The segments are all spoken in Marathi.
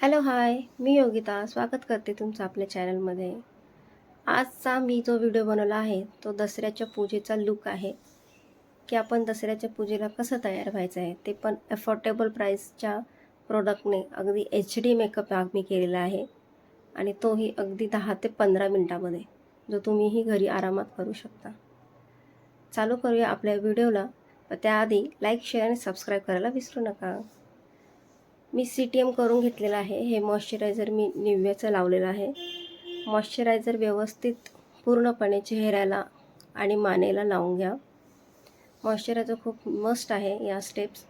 Hello hi. मी योगिता. स्वागत करते तुमचं आपल्या चॅनलमध्ये. आजचा मी जो व्हिडिओ बनवला आहे तो दसऱ्याच्या पूजेचा लुक आहे. की आपण दसऱ्याच्या पूजेला कसं तयार व्हायचं आहे ते पण अफोर्डेबल प्राईसच्या प्रोडक्टने अगदी एच डी मेकअप मी केलेला आहे. आणि तोही अगदी दहा ते पंधरा मिनटामध्ये जो तुम्हीही घरी आरामात करू शकता. चालू करूया आपल्या व्हिडिओला. त्याआधी लाईक शेअर आणि सबस्क्राईब करायला विसरू नका. मी सी टी एम करून घेतलेलं आहे. हे मॉइश्चरायझर मी निव्याचं लावलेलं आहे. मॉइश्चरायझर व्यवस्थित पूर्णपणे चेहऱ्याला आणि मानेला लावून घ्या. मॉइश्चरायझर खूप मस्ट आहे या स्टेप्स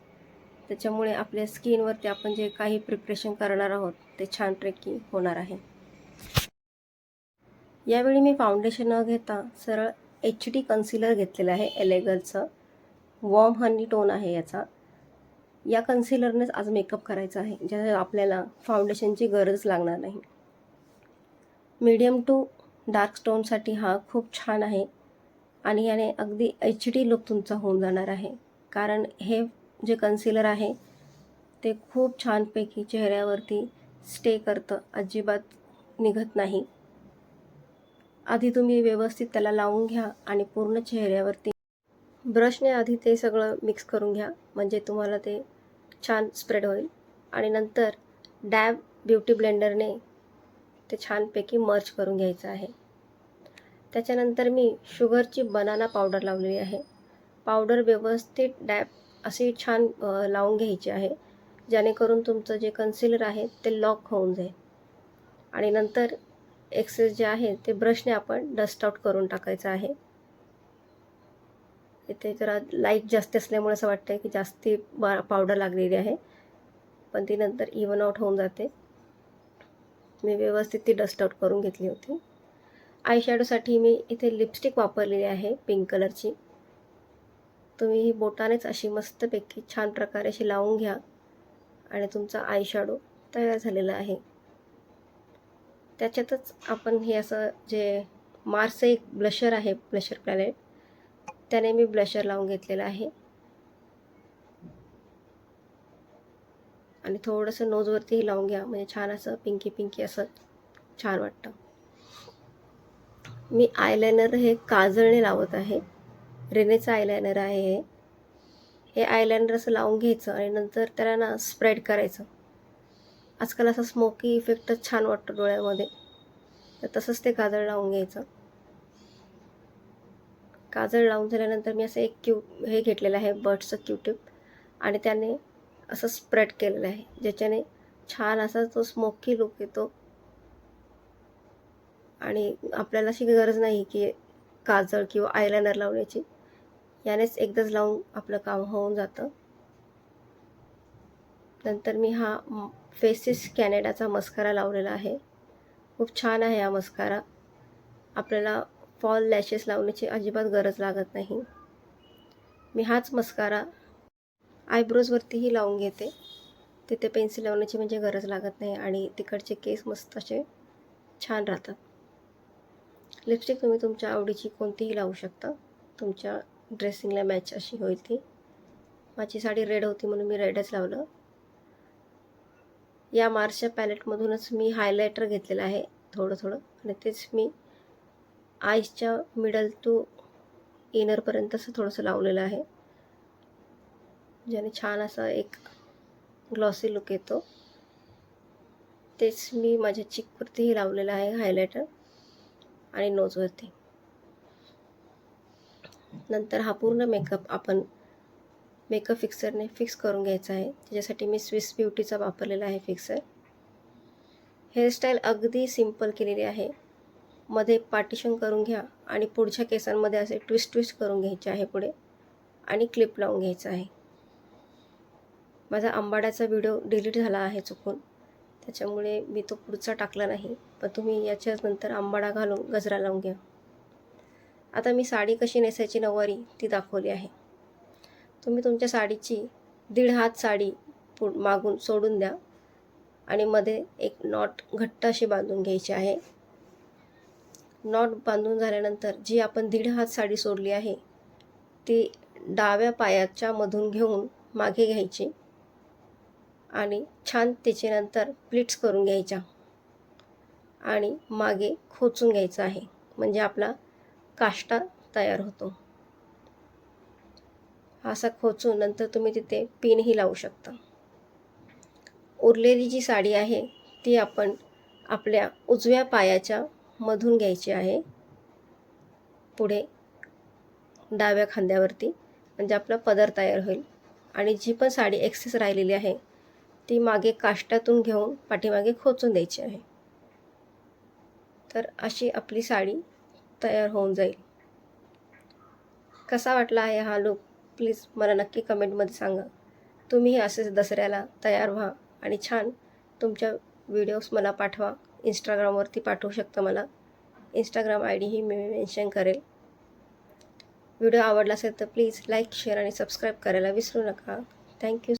त्याच्यामुळे आपल्या स्किनवरती आपण जे काही प्रिपरेशन करणार आहोत ते छान ट्रेकिंग होणार आहे. यावेळी मी फाउंडेशन न घेता सरळ एच डी कन्सिलर घेतलेलं आहे एलेगलचं वॉर्म हनी टोन आहे याचा. या कन्सिलरनेच आज मेकअप करायचा आहे. ज्या आपल्याला फाउंडेशनची गरज लागणार नाही. मीडियम टू डार्क स्टोनसाठी हा खूप छान आहे. आणि याने अगदी एच डी लुक तुमचा होऊन जाणार आहे. कारण हे जे कन्सिलर आहे ते खूप छानपैकी चेहऱ्यावरती स्टे करतं. अजिबात निघत नाही. आधी तुम्ही व्यवस्थित त्याला लावून घ्या आणि पूर्ण चेहऱ्यावरती ब्रशने आधी ते सगळं मिक्स करून घ्या. म्हणजे तुम्हाला ते छान स्प्रेड होईल. आणि नंतर डॅब ब्युटी ब्लेंडरने ते छानपैकी मर्च करून घ्यायचं आहे. त्याच्यानंतर मी शुगरची बनाना पावडर लावलेली आहे. पावडर व्यवस्थित डॅब अशी छान लावून घ्यायची आहे. जेणेकरून तुमचं जे कन्सिलर आहे ते लॉक होऊन जाईल. आणि नंतर एक्सेस जे आहे ते ब्रशने आपण डस्ट आउट करून टाकायचं आहे. इथे जरा लाइट जास्त असल्यामुळे असं वाटतं की जास्ती बा पावडर लागलेली आहे. पण ती नंतर इवन आउट होऊन जाते. मी व्यवस्थित ती डस्ट आउट करून घेतली होती. आयशॅडोसाठी मी इथे लिपस्टिक वापरलेली आहे पिंक कलरची तुम्ही ही बोटानेच अशी मस्तपैकी छान प्रकारे अशी लावून घ्या आणि तुमचा आय शॅडो तयार झालेला आहे. त्याच्यातच आपण हे असं जे मार्स एक ब्लशर आहे ब्लशर पॅलेट त्याने मी ब्लशर लावून घेतलेलं आहे. आणि थोडंसं नोजवरतीही लावून घ्या म्हणजे छान असं पिंकी पिंकी असं छान वाटतं. मी आयलायनर हे काजळने लावत आहे. रेनेचं आयलायनर आहे हे. हे आयलायनर असं लावून घ्यायचं आणि नंतर त्याला ना स्प्रेड करायचं. आजकाल असं स्मोकी इफेक्टच छान वाटतं डोळ्यामध्ये. तर तसंच ते काजळ लावून घ्यायचं. काजळ लावून झाल्यानंतर मी असं एक क्यू हे घेतलेलं आहे बर्डचं क्यूटिप आणि त्याने असं स्प्रेड केलेलं आहे ज्याच्याने छान असा तो स्मोकी लुक येतो. आणि आपल्याला अशी गरज नाही की काजळ किंवा आयलायनर लावण्याची. यानेच एकदाच लावून आपलं काम होऊन जातं. नंतर मी हा फेसिस कॅनेडाचा मस्कारा लावलेला आहे. खूप छान आहे हा मस्कारा आपल्याला फॉल लॅशेस लावण्याची अजिबात गरज लागत नाही. मी हाच मस्कारा आयब्रोजवरतीही लावून घेते. तिथे पेन्सिल लावण्याची म्हणजे गरज लागत नाही आणि तिकडचे केस मस्त असे छान राहतात. लिपस्टिक तुम्ही तुमच्या आवडीची कोणतीही लावू शकता. तुमच्या ड्रेसिंगला मॅच अशी होईल ती. माझी साडी रेड होती म्हणून मी रेडच लावलं. या मार्सच्या पॅलेटमधूनच मी हायलायटर घेतलेलं आहे थोडं थोडं आणि तेच मी आईसच्या मिडल टू इनरपर्यंत असं थोडंसं लावलेलं आहे. ज्याने छान असा एक ग्लॉसी लुक येतो. तेच मी माझ्या चिकवरतीही लावलेलं आहे हायलायटर आणि नोजवरती नंतर हा पूर्ण मेकअप आपण मेकअप फिक्सरने फिक्स करून घ्यायचा आहे. त्याच्यासाठी मी स्विस ब्युटीचा वापरलेला आहे फिक्सर हेअरस्टाईल अगदी सिंपल केलेली आहे. मध्ये पार्टिशन करून घ्या आणि पुढच्या केसांमध्ये असे ट्विस्ट ट्विस्ट करून घ्यायचे आहे पुढे आणि क्लिप लावून घ्यायचं आहे. माझा आंबाड्याचा व्हिडिओ डिलीट झाला आहे चुकून. त्याच्यामुळे मी तो पुढचा टाकला नाही पण तुम्ही याच्याच नंतर आंबाडा घालून गजरा लावून घ्या. आता मी साडी कशी नेसायची नऊवारी ती दाखवली आहे. तुम्ही तुमच्या साडीची दीड हात साडी पु मागून सोडून द्या आणि मध्ये एक नॉट घट्ट अशी बांधून घ्यायची आहे. नॉट बांधून झाल्यानंतर जी आपण दीड हात साडी सोडली आहे ती डाव्या पायाच्या मधून घेऊन मागे घ्यायची आणि छान त्याच्यानंतर प्लिट्स करून घ्यायच्या आणि मागे खोचून घ्यायचं आहे म्हणजे आपला काष्टा तयार होतो. असा खोचून नंतर तुम्ही तिथे पिनही लावू शकता. उरलेली जी साडी आहे ती आपण आपल्या उजव्या पायाच्या मधून घ्यायची आहे. पुढे डाव्या खांद्यावरती म्हणजे आपला पदर तयार होईल. आणि जी पण साडी एक्सेस राहिलेली आहे ती मागे काष्टातून घेऊन पाठीमागे खोचून द्यायची आहे. तर अशी आपली साडी तयार होऊन जाईल. कसा वाटला आहे हा लुक प्लीज मला नक्की कमेंटमध्ये सांगा. तुम्ही असेच दसऱ्याला तयार व्हा आणि छान तुमच्या व्हिडिओज मला पाठवा. इंस्टाग्रामवरती पाठवू शकता मला. इंस्टाग्राम आय डीही मी मेन्शन करेल. व्हिडिओ आवडला असेल तर प्लीज लाईक शेअर आणि सबस्क्राईब करायला विसरू नका. थँक्यू